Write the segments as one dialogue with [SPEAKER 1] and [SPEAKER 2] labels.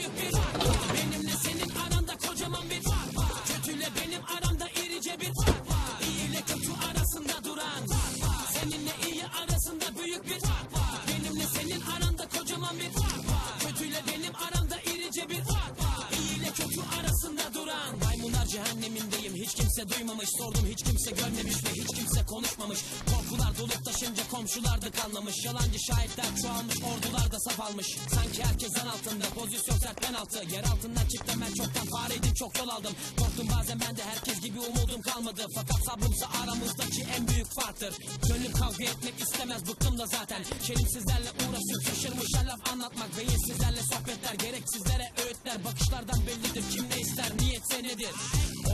[SPEAKER 1] büyük bir fark var Benimle senin aranda kocaman bir fark var Kötüyle benim aramda irice bir fark var İyi ile kötü arasında duran fark var Seninle iyi arasında büyük bir fark var Benimle senin aranda kocaman bir fark var. Kötüyle benim aramda irice bir fark var. İyi ile kötü arasında duran. Maymunlar cehennemindeyim. Hiç kimse duymamış Sordum hiç kimse görmemiş. Ve kimse konuşmamış. Korkular dolup taşınca komşular da kanlamış. Yalancı şahitler çoğalmış ordular da saf almış. Sanki herkes zan altında pozisyon sert penaltı Yer altından çıktım ben çoktan fareydim çok yol aldım. Korktum bazen ben de herkes gibi umudum kalmadı. Fakat sabrımsa aramızdaki en büyük farktır. Gönlüm kavga etmek istemez bıktım da zaten. Şerimsizlerle uğraşıp şaşırmışlar laf anlatmak. Beyinsizlerle sohbetler gereksizlere öğütler. Bakışlardan bellidir kim ne ister niyetse nedir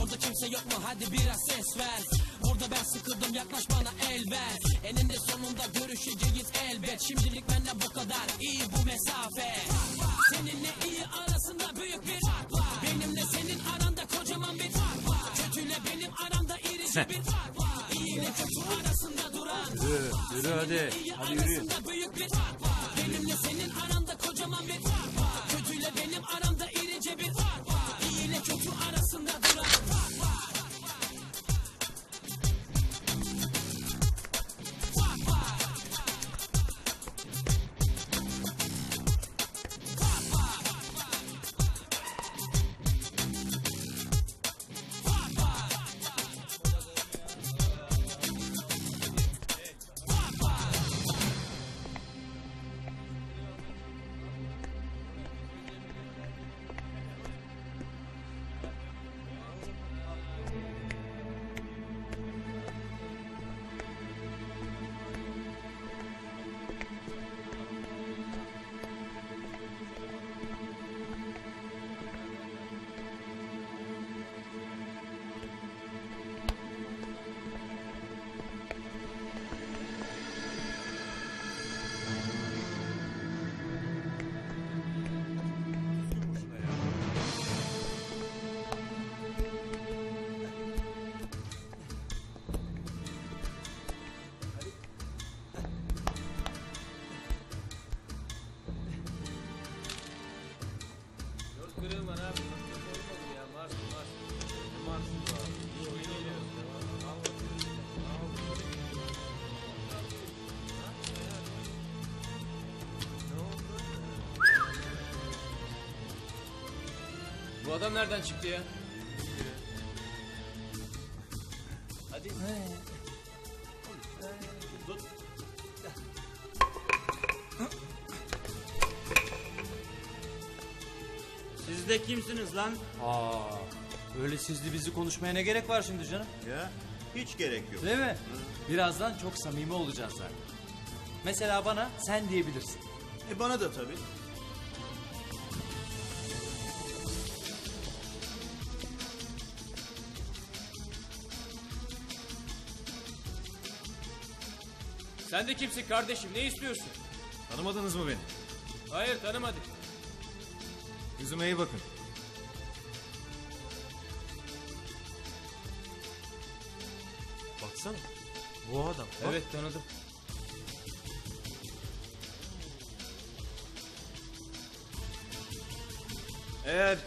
[SPEAKER 1] Orada kimse yok mu? Hadi biraz ses ver Burada ben sıkıldım yaklaş bana el ver Eninde sonunda görüşeceğiz elbet. Şimdilik benden bu kadar iyi bu mesafe. Seninle iyi arasında büyük bir fark var. Benimle senin aranda kocaman bir fark var. Kötüyle benim aramda irice bir fark var. İyi ile kötü arasında duran.
[SPEAKER 2] Yürü, yürü hadi.
[SPEAKER 1] iyi
[SPEAKER 2] Hadi yürü.
[SPEAKER 1] arasında büyük bir fark var. Benimle senin aranda kocaman bir fark var
[SPEAKER 3] adam nereden çıktı ya? Hadi. Tut.
[SPEAKER 2] Siz de kimsiniz lan? Aa, öyle sizli bizi konuşmaya ne gerek var şimdi canım?
[SPEAKER 4] Ya hiç gerek yok.
[SPEAKER 2] Değil mi? Birazdan çok samimi olacağız zaten. Mesela bana sen diyebilirsin.
[SPEAKER 4] E bana da tabii.
[SPEAKER 3] Sen de kimsin kardeşim? Ne istiyorsun?
[SPEAKER 5] Tanımadınız mı beni?
[SPEAKER 3] Hayır tanımadık.
[SPEAKER 5] Yüzüme iyi bakın. Baksana. Bu adam. Bak.
[SPEAKER 3] Evet tanıdım.
[SPEAKER 5] Eğer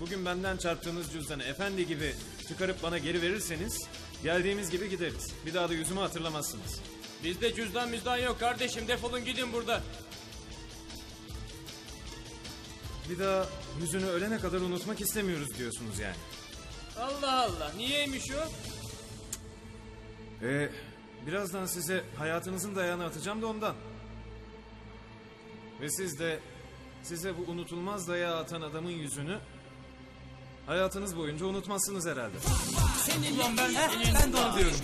[SPEAKER 5] bugün benden çarptığınız cüzdanı efendi gibi çıkarıp bana geri verirseniz geldiğimiz gibi gideriz. Bir daha da yüzümü hatırlamazsınız.
[SPEAKER 3] Bizde cüzdan müzdan yok kardeşim. Defolun gidin burada.
[SPEAKER 5] Bir daha yüzünü ölene kadar unutmak istemiyoruz diyorsunuz yani.
[SPEAKER 3] Allah Allah. Niyeymiş o?
[SPEAKER 5] Ee, birazdan size hayatınızın dayağını atacağım da ondan. Ve siz de size bu unutulmaz dayağı atan adamın yüzünü hayatınız boyunca unutmazsınız herhalde.
[SPEAKER 2] Ulan ben, ben de onu diyorum.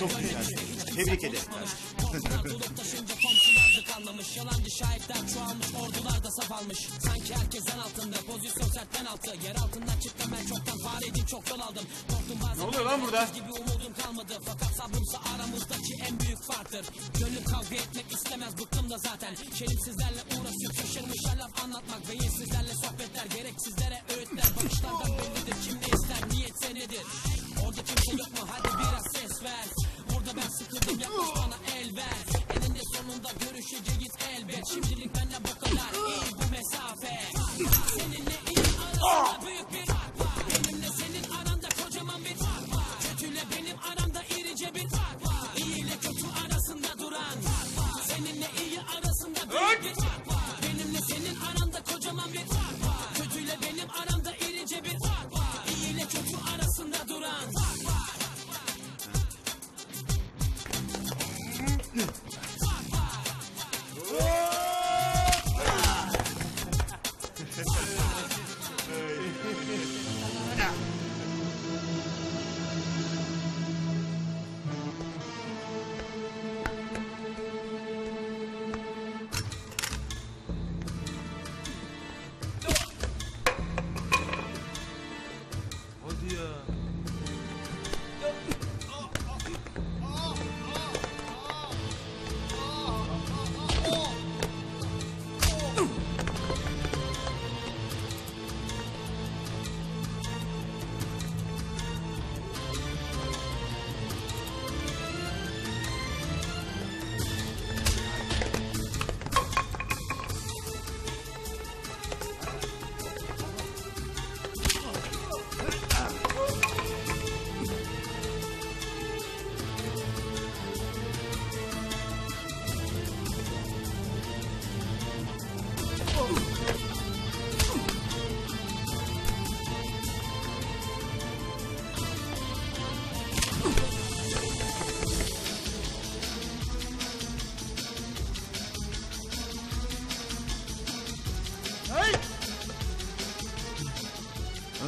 [SPEAKER 4] Çok güzel. Tebrik ederim.
[SPEAKER 1] Anlamış Yalancı şahitler çoğalmış ordular da saf almış. Sanki herkesten altında pozisyon sert penaltı Yer altından çıktım ben çoktan fareydim çok yol aldım. Korktum bazen
[SPEAKER 5] Ne oluyor lan burada?
[SPEAKER 1] gibi umudum kalmadı. Fakat sabrımsa aramızdaki en büyük farktır. Gönlüm kavga etmek istemez bıktım da zaten. Şerimsizlerle uğraşıp şaşırmış laf anlatmak Beyinsizlerle sohbetler gereksizlere öğütler. Bakışlardan bellidir kim ne ister niyetse nedir Orada kimse yok mu? Hadi biraz ses ver Burada ben sıkıldım yaklaş bana el ver Eninde sonunda görüşeceğiz elbet. Şimdilik benden bu kadar. İyi bu mesafe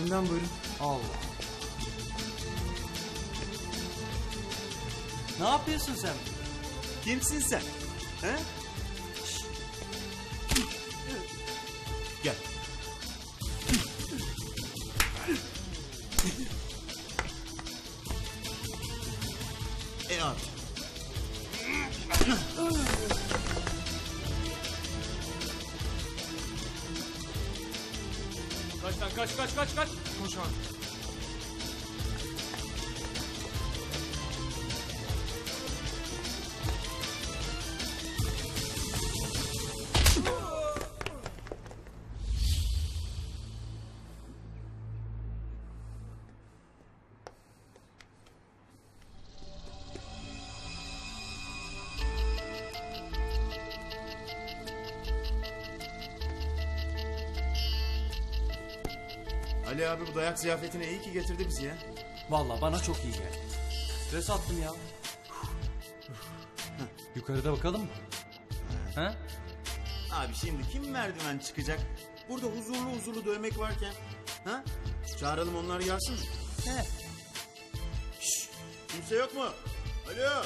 [SPEAKER 4] Önden buyurun.
[SPEAKER 2] Allah. Ne yapıyorsun sen?
[SPEAKER 4] Kimsin sen? He?
[SPEAKER 5] Kaç lan kaç kaç kaç kaç. Koş abi.
[SPEAKER 4] Ali abi bu dayak ziyafetine iyi ki getirdi bizi ya.
[SPEAKER 2] Vallahi bana çok iyi geldi. Stres attım ya. Yukarıda bakalım mı? Ha?
[SPEAKER 4] Abi şimdi kim merdiven çıkacak? Burada huzurlu huzurlu dövmek varken. Ha? Çağıralım onlar gelsin?
[SPEAKER 2] He.
[SPEAKER 4] Şşş! Kimse yok mu? Alo!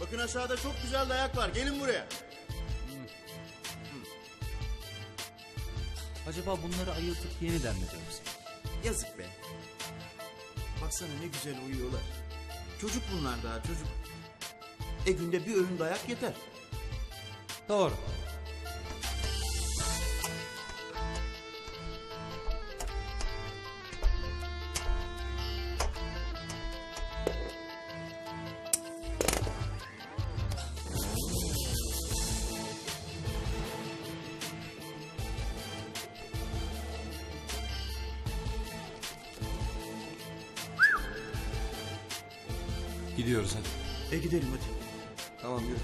[SPEAKER 4] Bakın aşağıda çok güzel dayak var. Gelin buraya.
[SPEAKER 2] Acaba bunları ayıltıp yeniden mi dövsek?
[SPEAKER 4] Yazık be. Baksana ne güzel uyuyorlar. Çocuk bunlar daha çocuk. E günde bir öğün dayak yeter.
[SPEAKER 2] Doğru. Gidiyoruz hadi.
[SPEAKER 4] E gidelim hadi.
[SPEAKER 2] Tamam yürü.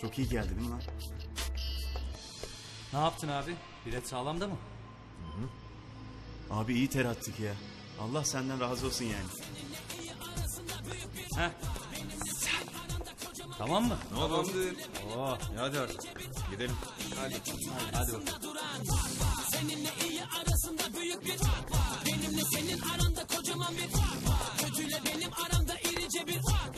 [SPEAKER 4] Çok iyi geldi değil mi lan?
[SPEAKER 2] Ne yaptın abi? Bilet sağlamda mı?
[SPEAKER 4] Abi iyi ter attık ya. Allah senden razı olsun yani.
[SPEAKER 2] Heh. Tamam mı?
[SPEAKER 5] Ne oldu?
[SPEAKER 3] Tamamdır.
[SPEAKER 5] Oo. Ya hadi artık. Gidelim.
[SPEAKER 3] Hadi.
[SPEAKER 2] Hadi, hadi bakalım.
[SPEAKER 1] Seninle iyi arasında büyük bir fark var. Benimle senin aranda kocaman bir fark var. Kötüyle benim aramda irice bir fark var.